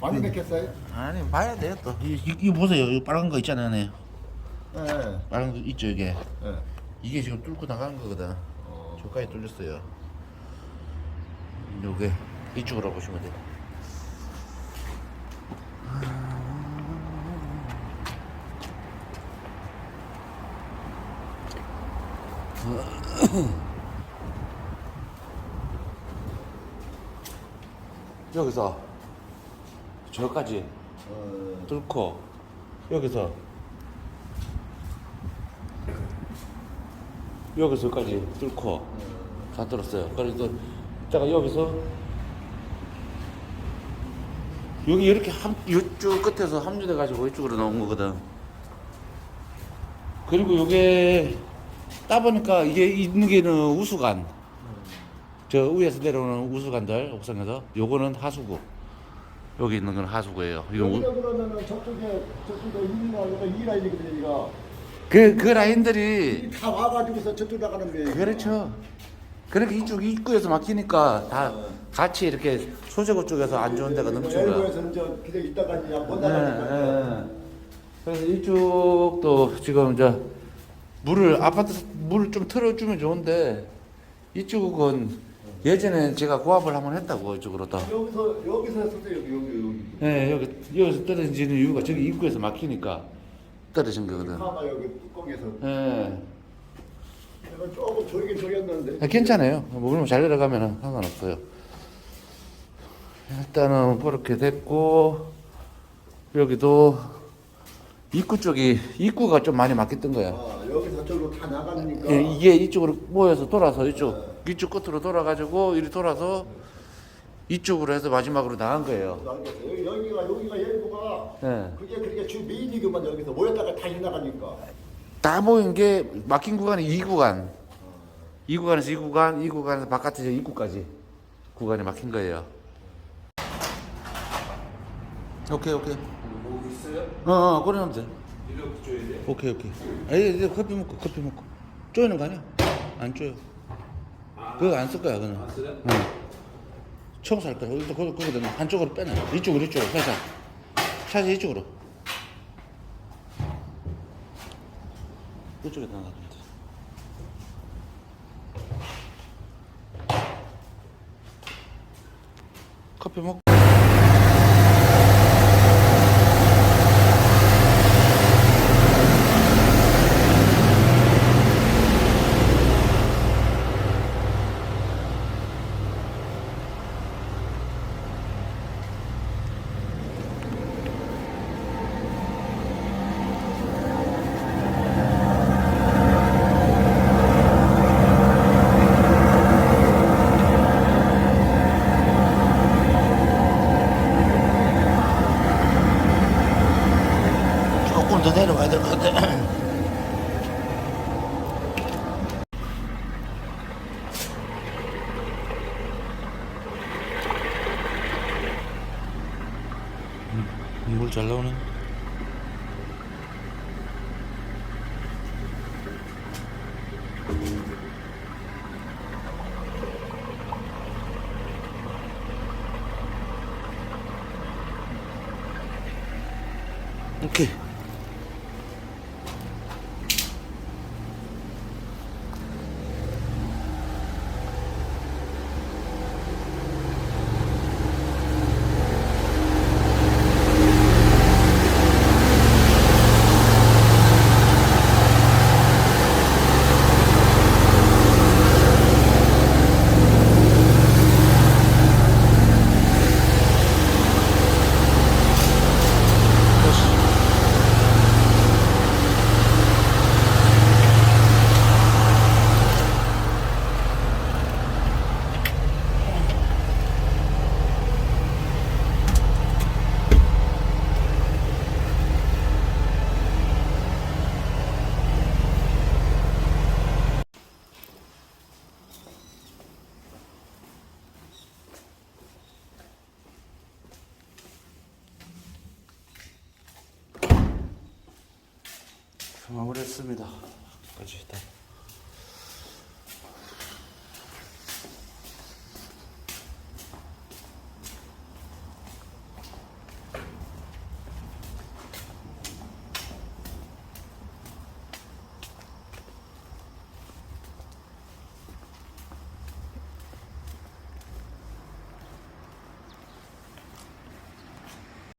많이 맺혔어요? 아니 봐야 돼요 또. 이, 이, 이거 보세요. 이 빨간 거 있잖아요. 네. 예. 빨간 거 있죠 이게. 예. 이게 지금 뚫고 나간 거거든. 어. 저까지 뚫렸어요. 요게 이쪽으로 보시면 돼요. 여기서 저까지 어. 뚫고 여기서 여기서까지 뚫고 다 뚫었어요. 그래서 제가 여기서 여기 이렇게 함, 이쪽 끝에서 함유돼 가지고 이쪽으로 나온 거거든. 그리고 요게 따 보니까 이게 있는 게는 우수관. 저 위에서 내려오는 우수관들 옥상에서 요거는 하수구. 여기 있는 건 하수구예요. 이건 우, 여기가 그러면은 저쪽에 저쪽에 이나 여기가 이 라인이거든요. 이거 그, 그 라인들이 다 와가지고서 저쪽 나가는 거예요. 그렇죠. 그렇게 이쪽 입구에서 막히니까 다 같이 이렇게 소재고 쪽에서 안 좋은 데가 넘치고요. 일부에서 이제 그냥 있다가 이제 못 네, 나가니까. 네, 네. 그래서 이쪽도 지금 이제 물을 아파트 물을 좀 틀어주면 좋은데 이쪽은 예전에 제가 고압을 한 번 했다고 이쪽으로 다. 여기서 여기서 했었어요. 여기 여기 여기. 네, 여기 여기서 떨어지는 이유가 저기 입구에서 막히니까 떨어진 거거든. 하마 여기 뚜껑에서. 네. 내가 조금 조이긴 조였는데. 아, 괜찮아요. 뭐 물면 잘 내려가면 상관없어요. 일단은 그렇게 됐고 여기도 입구 쪽이 입구가 좀 많이 막혔던 거야. 아, 여기서 저쪽으로 다 나가니까. 예, 이게 이쪽으로 모여서 돌아서 이쪽 이쪽 끝으로 돌아가지고 이리 돌아서 이쪽으로 해서 마지막으로 나간 거예요. 알겠어요. 여기, 여기가 여기가 일부가 예. 그게 그렇게 주 메인이구만 여기서 모였다가 다시 나가니까. 다 모인 게 막힌 구간이 이 구간. 이 구간에서 이 구간, 이 구간에서 바깥에서 입구까지 구간이 막힌 거예요. 오케이 오케이. 뭐 있어요? 어, 어, 돼. 이렇게 줘야 돼? 오케이, 오케이. 아니, 이제 커피 먹고, 커피 먹고. 쪼이는 거 아니야? 안 쪼여. 그거 안 쓸 거야, 그는. 안 써요? 응. 청소할 거야. 일단 그거, 그거 한쪽으로 빼놔. 이쪽으로, 이쪽으로. 살짝. 살짝 이쪽으로. 이쪽에 나가면 돼. 커피 먹고. 조금 더 내려가야 될 것 같아. 음, 물잘 나오네. 오케이. 마무리했습니다. 까지 다.